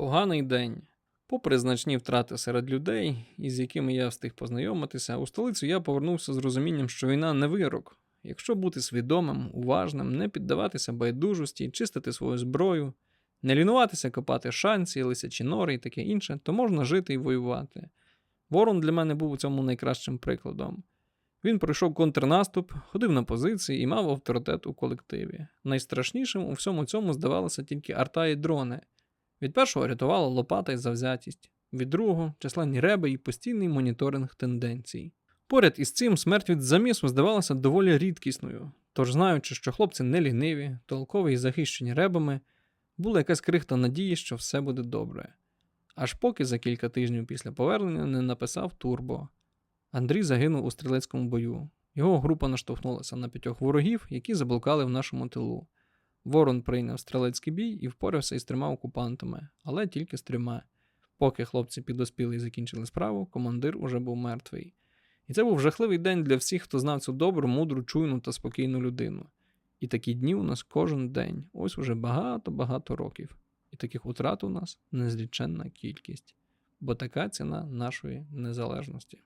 Поганий день. Попри значні втрати серед людей, із якими я встиг познайомитися, у столицю я повернувся з розумінням, що війна не вирок. Якщо бути свідомим, уважним, не піддаватися байдужості, чистити свою зброю, не лінуватися копати шанці, лисячі нори і таке інше, то можна жити і воювати. Ворон для мене був у цьому найкращим прикладом. Він пройшов контрнаступ, ходив на позиції і мав авторитет у колективі. Найстрашнішим у всьому цьому здавалося тільки арта і дрони. Від першого рятувала лопата і завзятість, від другого численні реби і постійний моніторинг тенденцій. Поряд із цим смерть від замісу здавалася доволі рідкісною, тож, знаючи, що хлопці не ліниві, толкові і захищені ребами, була якась крихта надії, що все буде добре. Аж поки за кілька тижнів після повернення не написав Турбо. Андрій загинув у стрілецькому бою. Його група наштовхнулася на п'ятьох ворогів, які заблукали в нашому тилу. Ворон прийняв стрілецький бій і впорався із трьома окупантами, але тільки з трьома. Поки хлопці підоспіли і закінчили справу, командир уже був мертвий. І це був жахливий день для всіх, хто знав цю добру, мудру, чуйну та спокійну людину. І такі дні у нас кожен день, ось уже багато-багато років. І таких утрат у нас незліченна кількість, бо така ціна нашої незалежності.